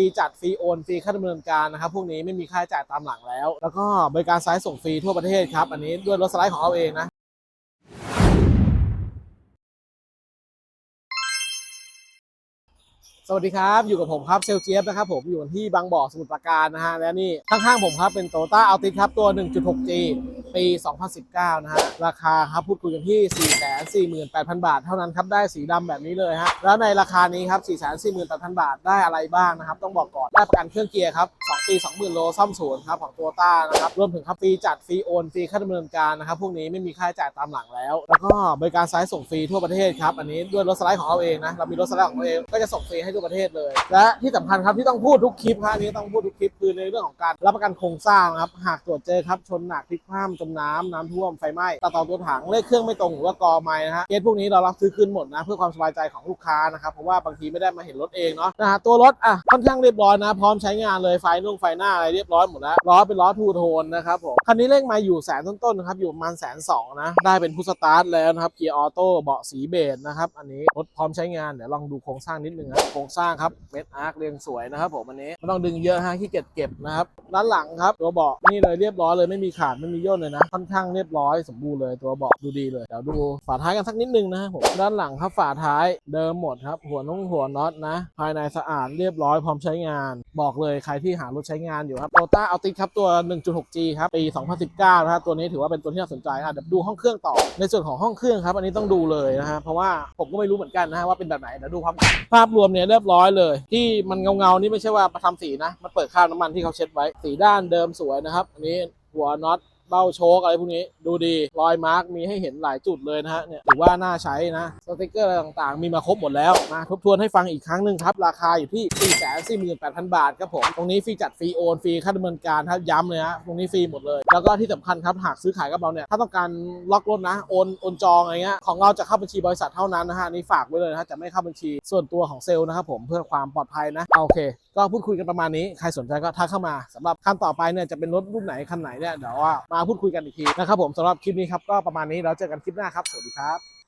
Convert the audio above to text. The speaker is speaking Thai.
รีจัดฟรีโอนฟรีค่าดำเนินการนะครับพวกนี้ไม่มีค่าใช้จ่ายตามหลังแล้ว แล้วก็บริการสายส่งฟรีทั่วประเทศครับ อันนี้ด้วยรถสไลด์ของเราเองนะสวัสดีครับ อยู่กับผมครับเซลเจียบนะครับผมอยู่ที่บางบ่อสมุทรปราการนะฮะและนี่ข้างๆผมครับเป็นโตต้าอัลติครับตัว 1.6G ปี 2019 นะฮะ ราคาครับพูดคุยกันที่ 448,000 บาท เท่านั้นครับ ได้สีดำแบบนี้เลยฮะ แล้วในราคานี้ครับ 448,000 บาท ได้อะไรบ้างนะครับ ต้องบอกก่อน ได้ประกันเครื่องเกียร์ครับ 2 ปี 20,000 โลซ่อมศูนย์ครับของโตต้านะครับ รวมถึงครับฟรีจัด ฟรีโอน ฟรีค่าดำเนินการนะครับ พวกนี้ไม่มีค่าใช้จ่ายตามหลังแล้ว แล้วก็บริการสายส่งฟรีทั่วประเทศครับ อันนี้ด้วยรถสไลด์ของเราเองนะ เรามีรถสไลด์ของเราเอง ก็จะส่งฟรีให้ทั่วประเทศเลย และที่สำคัญครับที่ต้องพูดทุกคลิปครับนี้ต้องพูดทุกคลิปคือในเรื่องของการรับประกันโครงสร้างครับ หากตรวจเจอครับชนหนักพลิกคว่ำจมน้ำน้ำท่วมไฟไหม้ตัดต่อตัวถังเลขเครื่องไม่ตรงหรือว่ากอไม้นะฮะเคสพวกนี้เรารับซื้อคืนหมดนะ เพื่อความสบายใจของลูกค้านะครับเพราะว่าบางทีไม่ได้มาเห็นรถเองเนาะนะฮะตัวรถอะค่อนข้างเรียบร้อยนะ พร้อมใช้งานเลยไฟนุ่งไฟหน้าอะไรเรียบร้อยหมดแล้วล้อเป็นล้อทูโทนนะครับผมคันนี้เลขมาอยู่แสนต้นๆนะครับอยู่ประมาณแสนสองนะได้เป็นผู้สตาร์ทแล้วนะครับเกียร์ออโต้เบาะสีเบจนะครับอันนี้รถพร้อมใช้งานเดี๋ยวลองดูโครงสร้างนิดนึงนะโครงสร้างครับเม็ดอาร์คเรียงสวยนะครับผมอันนี้ไม่ต้องดึงเยอะฮะขี้เกียจเก็บนะครับ ด้านหลังครับ ตัวเบาะนี่เลยเรียบร้อยเลยไม่มีขาดไม่มีย่นเลยนะค่อนข้างเรียบร้อยสมบูรณ์เลยตัวเบาะดูดีเลยเดี๋ยวดูฝาท้ายกันสักนิดนึงนะครับผมด้านหลังครับฝาท้ายเดิมหมดครับ หัวน้องหัวน็อตนะ ภายในสะอาดเรียบร้อยพร้อมใช้งาน บอกเลยใครที่หารถใช้งานอยู่ครับโตต้าเอาติครับตัว 1.6G ครับปี 2019นะฮะตัวนี้ถือว่าเป็นตัวที่น่าสนใจอะเดี๋ยวดูห้องเครื่องต่อ ในส่วนของห้องเครื่องครับ อันนี้ต้องดูเลยนะฮะเพราะว่าผมก็ไม่รู้เหมือนกันนะฮะว่าเป็นแบบไหนเดี๋ยวดูพร้อมกันภาพรวมเนี่ยเรียบร้อยเลย ที่มันเงาๆนี่ไม่ใช่ว่ามาทำสีนะมันเปิดคราบน้ำมันที่เขาเช็ดไว้สีด้านเดิมสวยนะครับ อันนี้หัวน็อต เบ้าโชคอะไรพวกนี้ดูดีรอยมาร์กมีให้เห็นหลายจุดเลยนะฮะเนี่ยถือว่าน่าใช้นะสติกเกอร์อะไรต่างๆ มีมาครบหมดแล้วมาทบทวนให้ฟังอีกครั้งหนึ่งครับ ราคาอยู่ที่ 448,000 บาทครับผม ตรงนี้ฟรีจัดฟรีโอนฟรีค่าดำเนินการถ้าย้ำเลยฮะตรงนี้ฟรีหมดเลย แล้วก็ที่สำคัญครับหากซื้อขายกับเราเนี่ยถ้าต้องการล็อกรถนะโอนโอนจองอะไรเงี้ยของเราจะเข้าบัญชีบริษัทเท่านั้นนะฮะนี่ฝากไว้เลยนะฮะจะไม่เข้าบัญชีส่วนตัวของเซลล์นะครับผมเพื่อความปลอดภัยนะโอเค ก็พูดคุยกันประมาณนี้ใครสนใจก็ทักเข้ามาสำหรับขั้นต่อไปเนี่ยจะเป็นรถรุ่นไหนคันไหนเนี่ยเดี๋ยวว่ามาพูดคุยกันอีกทีนะครับผมสำหรับคลิปนี้ครับก็ประมาณนี้เราเจอกันคลิปหน้าครับสวัสดีครับ